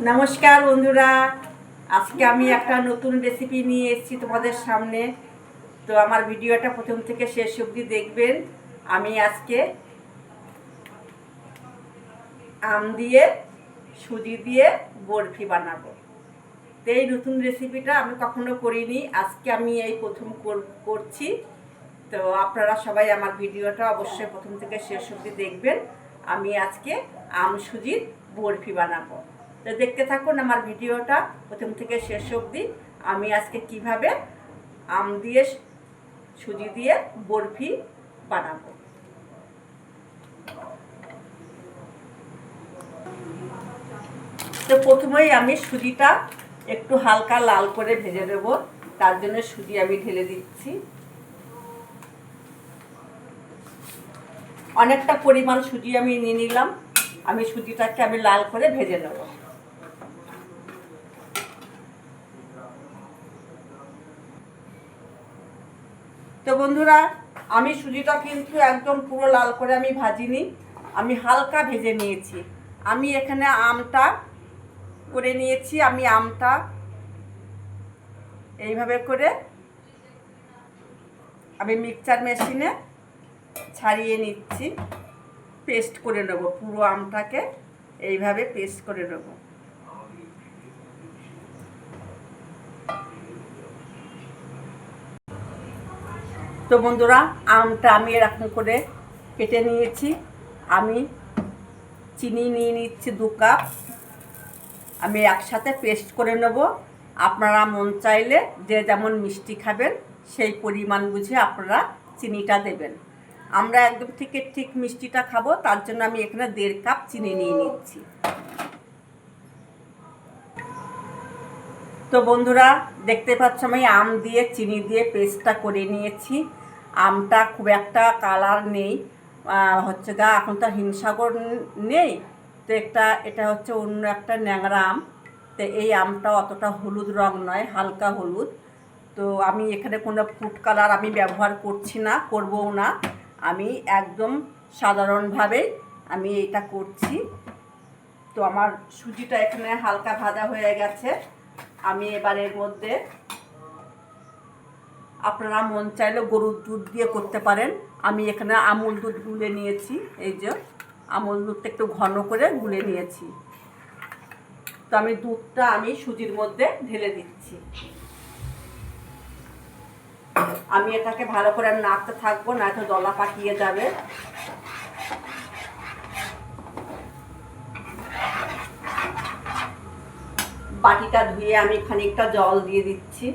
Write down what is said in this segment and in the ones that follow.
নমস্কার বন্ধুরা। আজকে আমি একটা নতুন রেসিপি নিয়ে এসেছি তোমাদের সামনে। তো আমার ভিডিওটা প্রথম থেকে শেষ অবধি দেখবেন। আমি আজকে আম দিয়ে, সুজি দিয়ে বরফি বানাবো। তো এই নতুন রেসিপিটা আমি কখনো করিনি। আজকে আমি এই প্রথম কর- করছি। তো আপনারা সবাই আমার ভিডিওটা অবশ্যই প্রথম থেকে শেষ অবধি দেখবেন। আমি আজকে আম সুজির বরফি বানাবো। তো দেখতে থাকুন আমার ভিডিওটা, প্রথম থেকে শেষ অবধি। আমি আজকে কীভাবে আম দিয়ে সুজি দিয়ে বরফি বানাবো। তো প্রথমেই আমি সুজিটা একটু হালকা লাল করে ভেজে নেব। তার জন্য সুজি আমি ঢেলে দিচ্ছি। অনেকটা পরিমাণ সুজি আমি নিয়ে নিলাম। আমি সুজিটাকে আমি লাল করে ভেজে নেব। তো বন্ধুরা, আমি সুজিটা কিন্তু একদম পুরো লাল করে আমি ভাজিনি, আমি হালকা ভেজে নিয়েছি। আমি এখানে আমটা করে নিয়েছি, আমি আমটা এইভাবে করে আমি মিক্সচার মেশিনে ছাড়িয়ে নিচ্ছি, পেস্ট করে নেব, পুরো আমটাকে এইভাবে পেস্ট করে নেব। তো বন্ধুরা, আমটা আমি এরকম করে কেটে নিয়েছি। আমি চিনি নিয়ে নিচ্ছি দু কাপ। আমি একসাথে পেস্ট করে নেব। আপনারা মন চাইলে যে যেমন মিষ্টি খাবেন, সেই পরিমাণ বুঝে আপনারা চিনিটা দেবেন। আমরা একদম ঠিক ঠিক মিষ্টিটা খাব, তার জন্য আমি এখানে দেড় কাপ চিনি নিয়ে নিচ্ছি। তো বন্ধুরা, দেখতে পাচ্ছ আমি আম দিয়ে, চিনি দিয়ে পেস্টটা করে নিয়েছি। আমটা খুব একটা কালার নেই। হচ্ছে গা, এখন তো হিমসাগর নেই। তো একটা, এটা হচ্ছে অন্য একটা ন্যাংরা আম। তো এই আমটা অতটা হলুদ রং নয়, হালকা হলুদ। তো আমি এখানে কোনো ফুড কালার আমি ব্যবহার করছি না, করবও না। আমি একদম সাধারণভাবে আমি এটা করছি। তো আমার সুজিটা এখানে হালকা ভাজা হয়ে গেছে। আমি এবার এর মধ্যে আপনারা মন চাইলে গরুর দুধ দিয়ে করতে পারেন। আমি এখানে আমুল দুধ গুলে নিয়েছি, এই যে আমুল দুধটা একটু ঘন করে গুলে নিয়েছি। তো আমি দুধটা আমি সুজির মধ্যে ঢেলে দিচ্ছি। আমি এটাকে ভালো করে নাড়তে থাকব, না তো দলা পাকিয়ে যাবে। বাটিটা ধুয়ে আমি খানিকটা জল দিয়ে দিচ্ছি।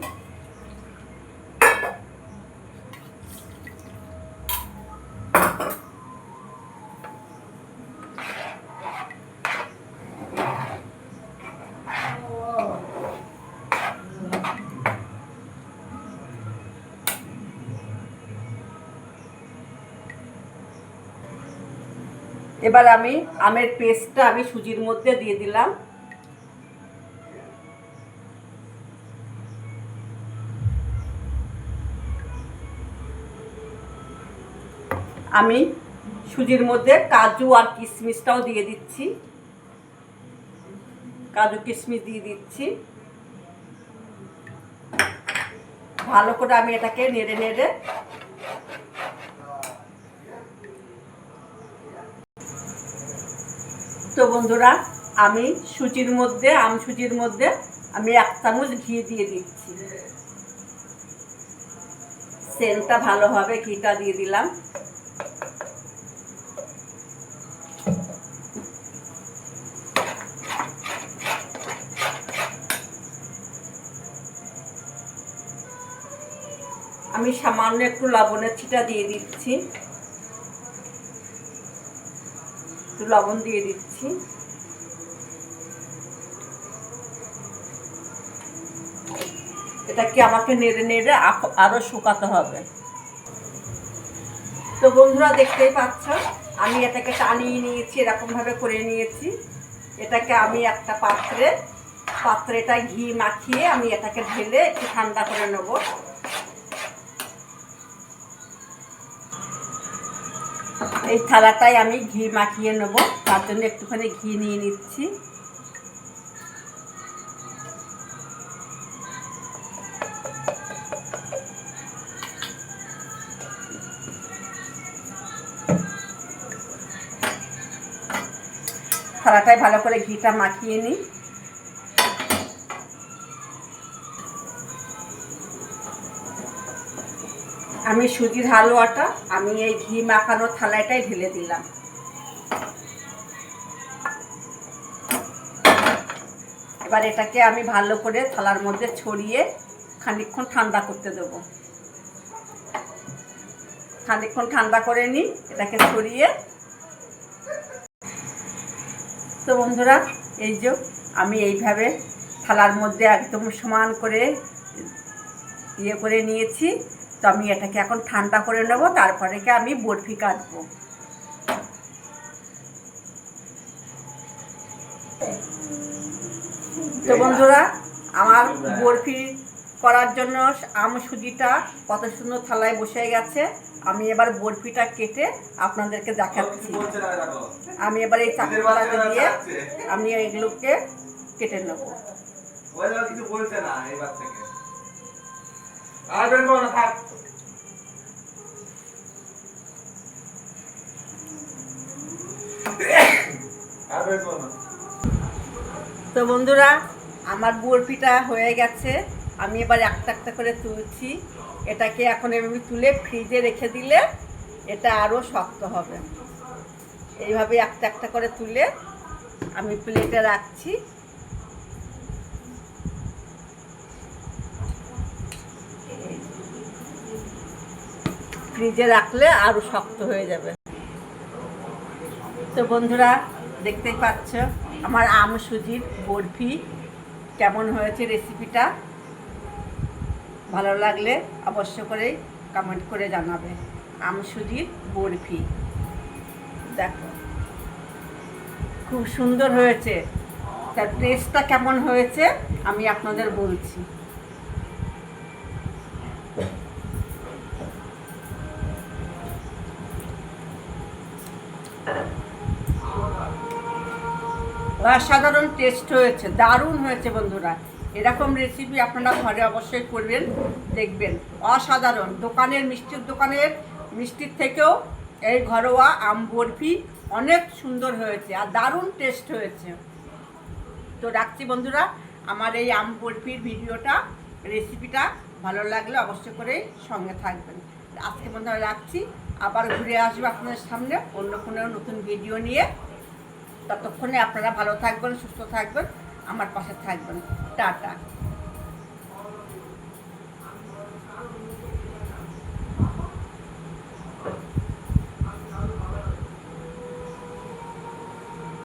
এবার আমি আমের পেস্টটা আমি সুজির মধ্যে দিয়ে দিলাম। আমি সুজির মধ্যে কাজু আর কিশমিশটাও দিয়ে দিচ্ছি। কাজু কিশমিশ দিয়ে দিচ্ছি। ভালো করে আমি এটাকে নেড়ে নেড়ে তো বন্ধুরা, আমি সুজির মধ্যে, আম সুজির মধ্যে আমি এক চামচ ঘি দিয়ে দিচ্ছি। সেন্টটা ভালো হবে ঘিটা দিয়ে দিলাম। আমি সামান্য একটু লবণের ছিটা দিয়ে দিচ্ছি। একটু লবণ দিয়ে দিচ্ছি। এটাকে আমাকে নেড়ে নেড়ে আখ- আরও শুকাতে হবে। তো বন্ধুরা দেখতেই পাচ্ছ, আমি এটাকে টানিয়ে নিয়েছি, এরকমভাবে করে নিয়েছি। এটাকে আমি একটা পাত্রে, পাত্রেটা ঘি মাখিয়ে আমি এটাকে ঢেলে একটু ঠান্ডা করে নেব। এই থালাটায় আমি ঘি মাখিয়ে নেব, তার জন্য একটুখানি ঘি নিয়ে নিচ্ছি। থালাটায় ভালো করে ঘিটা মাখিয়ে নিই। আমি সুজির হালুয়াটা, আমি এই ঘি মাখানো থালাটাই ঢেলে দিলাম। এবার এটাকে আমি ভালো করে থালার মধ্যে ছড়িয়ে খানিকক্ষণ ঠান্ডা করতে দেবো। খানিকক্ষণ ঠান্ডা করে নিই, এটাকে ছড়িয়ে। তো বন্ধুরা, এই যে আমি এইভাবে থালার মধ্যে একদম সমান করে ইয়ে করে নিয়েছি। তো আমি এটাকে এখন ঠান্ডা করে নেব তারপরে কি আমি বরফি কাটবো। তো বন্ধুরা আমার বরফি করার জন্য আম সুজিটা কত সুন্দর থালায় বসে গেছে। আমি এবার বরফিটা কেটে আপনাদেরকে দেখাচ্ছি। আমি এবার এই চাকুটাকে দিয়ে আমি এগুলোকে কেটে নেব। কিছু বলছে না এই বাচ্চাকে। আর থাক। তো বন্ধুরা, আমার বরফিটা হয়ে গেছে। আমি এবার একটা একটা করে তুলছি। এটাকে এখন আমি তুলে ফ্রিজে রেখে দিলে এটা আরও শক্ত হবে। এইভাবে একটা একটা করে তুলে আমি প্লেটে রাখছি। ফ্রিজে রাখলে আরও শক্ত হয়ে যাবে। তো বন্ধুরা দেখতেই পাচ্ছ। আমার আম সুজির বরফি। কেমন হয়েছে রেসিপিটা ভালো লাগলে অবশ্য করে কমেন্ট করে জানাবে। আম সুজির বরফি। দেখো। খুব সুন্দর হয়েছে। তার টেস্টটা কেমন হয়েছে, আমি আপনাদের বলছি। অসাধারণ টেস্ট হয়েছে, দারুণ হয়েছে বন্ধুরা। এরকম রেসিপি আপনারা ঘরে অবশ্যই করবেন, দেখবেন। অসাধারণ। দোকানের, মিষ্টির দোকানের, মিষ্টির থেকেও এই ঘরোয়া আম বরফি অনেক সুন্দর হয়েছে আর দারুণ টেস্ট হয়েছে। তো রাখছি বন্ধুরা, আমার এই আম বরফির ভিডিওটা রেসিপিটা ভালো লাগলে অবশ্যই করে সঙ্গে থাকবেন। আজকে বন্ধুরা রাখছি, আবার ঘুরে আসব আপনাদের সামনে অন্য কোনো নতুন ভিডিও নিয়ে। ততক্ষণে আপনারা ভালো থাকবেন সুস্থ থাকবেন আমার পাশে থাকবেন। টাটা।